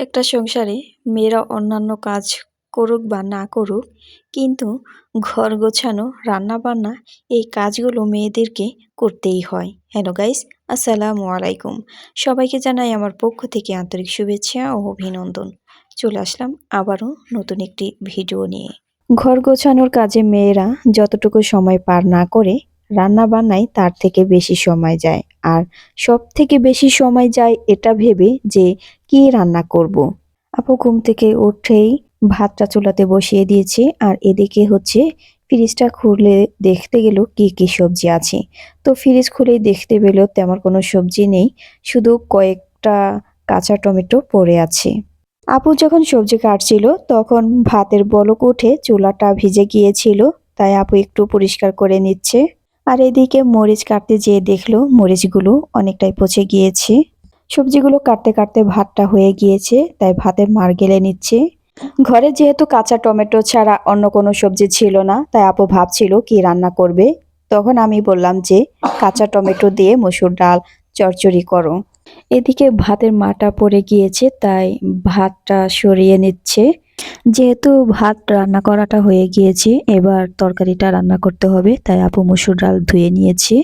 একটা সংসারে মেয়েরা অন্যান্য কাজ করুক বা না করুক, কিন্তু ঘর গোছানো, রান্নাবান্না, এই কাজগুলো মেয়েদেরকে করতেই হয়। হ্যালো গাইস আসসালামু আলাইকুম। সবাইকে জানাই আমার পক্ষ থেকে আন্তরিক শুভেচ্ছা ও অভিনন্দন। চলে আসলাম আবারও নতুন একটি ভিডিও নিয়ে। ঘর গোছানোর কাজে মেয়েরা যতটুকু সময় পার না করে রান্না বান্নায় তার থেকে বেশি সময় যায়। আর সব থেকে বেশি সময় যায় এটা ভেবে যে কি রান্না করব। আপু ঘুম থেকে উঠেই ভাতটা চুলাতে বসিয়ে দিয়েছে আর এদিকে হচ্ছে ফ্রিজটা খুলে দেখতে গেল কি কি সবজি আছে। তো ফ্রিজ খুলেই দেখতে পেল তেমন কোনো সবজি নেই, শুধু কয়েকটা কাঁচা টমেটো পড়ে আছে। আপু যখন সবজি কাটছিল তখন ভাতের বলক উঠে চুলাটা ভিজে গিয়েছিল, তাই আপু একটু পরিষ্কার করে নিচ্ছে। আর এদিকে মরিচ কাটতে যেয়ে দেখল মরিচগুলো অনেকটাই পচে গিয়েছে। সবজিগুলো কাটতে কাটতে ভাতটা হয়ে গিয়েছে, তাই ভাতের মার গেলে নিচ্ছে। ঘরে যেহেতু কাঁচা টমেটো ছাড়া অন্য কোনো সবজি ছিল না, তাই আপু ভাবছিল কি রান্না করবে। তখন আমি বললাম যে, কাঁচা টমেটো দিয়ে মসুর ডাল চচ্চড়ি করো। এদিকে ভাতের মাটা পড়ে গিয়েছে, তাই ভাতটা সরিয়ে নিচ্ছে। যেহেতু ভাত রান্না করাটা হয়ে গিয়েছে, এবার তরকারিটা রান্না করতে হবে, তাই আপু মসুর ডাল ধুয়ে নিয়েছে।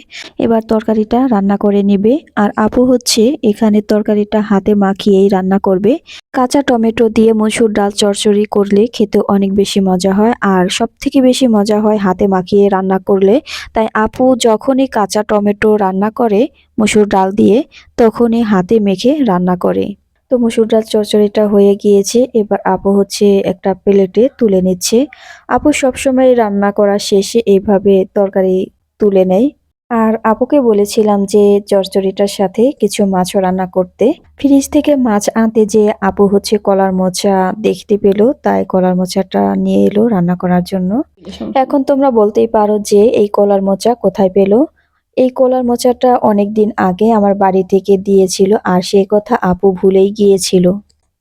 এবার তরকারিটা রান্না করে নিবে, আর আপু হচ্ছে এখানে তরকারিটা হাতে মাখিয়েই রান্না করবে। কাঁচা টমেটো দিয়ে মসুর ডাল চচ্চড়ি করলে খেতে অনেক বেশি মজা হয়, আর সব থেকে বেশি মজা হয় হাতে মাখিয়ে রান্না করলে। তাই আপু যখনই কাঁচা টমেটো রান্না করে মসুর ডাল দিয়ে, তখনই হাতে মেখে রান্না করে। তো মসুর ডাল চচ্চড়িটা হয়ে গিয়েছে। এবার আপু হচ্ছে একটা প্লেটে তুলে নিচ্ছে। আপু সবসময় রান্না করা শেষে এইভাবে তরকারি তুলে নেয়। আর আপুকে বলেছিলাম যে চচ্চড়িটার সাথে কিছু মাছও রান্না করতে। ফ্রিজ থেকে মাছ আনতে যে আপু হচ্ছে কলার মোচা দেখতে পেল তাই কলার মোচাটা নিয়ে এলো রান্না করার জন্য। এখন তোমরা বলতেই পারো যে এই কলার মোচা কোথায় পেল। এই কলার মোচাটা অনেক দিন আগে আমার বাড়ি থেকে দিয়েছিল আর সেই কথা আপু ভুলেই গিয়েছিল।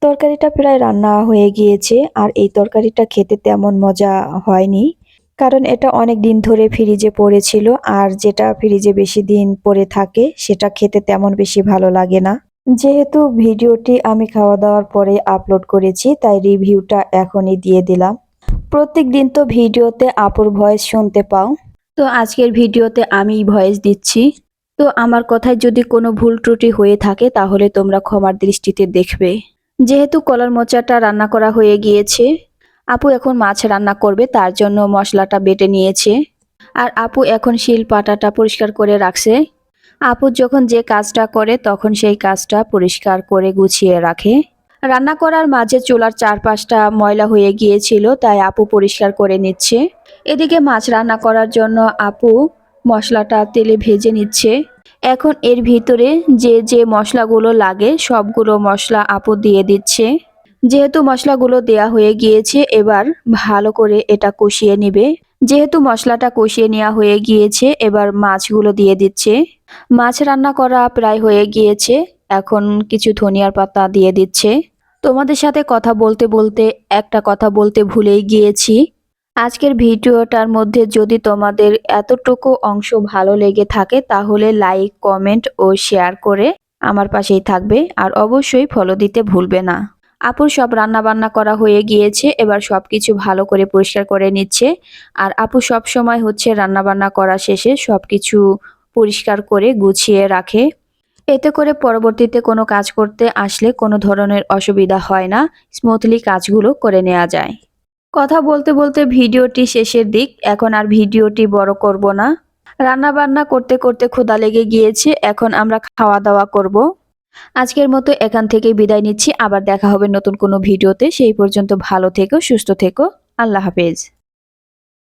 তরকারিটা প্রায় রান্না হয়ে গিয়েছে আর এই তরকারিটা খেতে তেমন মজা হয়নি কারণ এটা অনেক দিন ধরে ফ্রিজে পড়েছিল আর যেটা ফ্রিজে বেশি দিন পড়ে থাকে সেটা খেতে তেমন বেশি ভালো লাগে না। যেহেতু ভিডিওটি আমি খাওয়া দাওয়ার পরে আপলোড করেছি তাই রিভিউটা এখনই দিয়ে দিলাম। প্রত্যেক দিন তো ভিডিওতে আপুর ভয়েস শুনতে পাও। তো আজকের ভিডিওতে আমি ভয়েস দিচ্ছি। তো আমার কথায় যদি কোনো ভুল ত্রুটি হয়ে থাকে, তাহলে তোমরা ক্ষমার দৃষ্টিতে দেখবে। যেহেতু কলার মোচাটা রান্না করা হয়ে গিয়েছে, আপু এখন মাছ রান্না করবে, তার জন্য মশলাটা বেটে নিয়েছে। আর আপু এখন শিল পাটাটা পরিষ্কার করে রাখছে। আপু যখন যে কাজটা করে, তখন সেই কাজটা পরিষ্কার করে গুছিয়ে রাখে। রান্না করার মাঝে চুলার চারপাশটা ময়লা হয়ে গিয়েছিল, তাই আপু পরিষ্কার করে নিচ্ছে। এদিকে মাছ রান্না করার জন্য আপু মশলাটা তেলে ভেজে নিচ্ছে। এখন এর ভিতরে যে যে মশলাগুলো লাগে, সবগুলো মশলা আপু দিয়ে দিচ্ছে। যেহেতু মশলাগুলো দেয়া হয়ে গিয়েছে, এবার ভালো করে এটা কষিয়ে নিবে। যেহেতু মশলাটা কষিয়ে নেওয়া হয়ে গিয়েছে, এবার মাছগুলো দিয়ে দিচ্ছে। মাছ রান্না করা প্রায় হয়ে গিয়েছে, এখন কিছু ধনিয়ার পাতা দিয়ে দিচ্ছে। তোমাদের সাথে কথা বলতে বলতে একটা কথা বলতে ভুলেই গিয়েছি। আজকের ভিডিওটার মধ্যে যদি তোমাদের এতটুকু অংশ ভালো লেগে থাকে, তাহলে লাইক, কমেন্ট ও শেয়ার করে আমার পাশেই থাকবে আর অবশ্যই ফলো দিতে ভুলবে না। আপুর সব রান্না বান্না করা হয়ে গিয়েছে, এবার সব কিছু ভালো করে পরিষ্কার করে নিচ্ছে। আর আপু সব সময় হচ্ছে রান্না বান্না করা শেষে সব কিছু পরিষ্কার করে গুছিয়ে রাখে। এতে করে পরবর্তীতে কোনো কাজ করতে আসলে কোনো ধরনের অসুবিধা হয় না স্মুথলি কাজগুলো করে নেওয়া যায়। কথা বলতে বলতে ভিডিওটি শেষের দিক, এখন আর ভিডিওটি বড় করব না। রান্না বান্না করতে করতে ক্ষুদা লেগে গিয়েছে, এখন আমরা খাওয়া দাওয়া করব। আজকের মতো এখান থেকে বিদায় নিচ্ছি, আবার দেখা হবে নতুন কোনো ভিডিওতে। সেই পর্যন্ত ভালো থেকো, সুস্থ থেকো। আল্লাহ হাফেজ।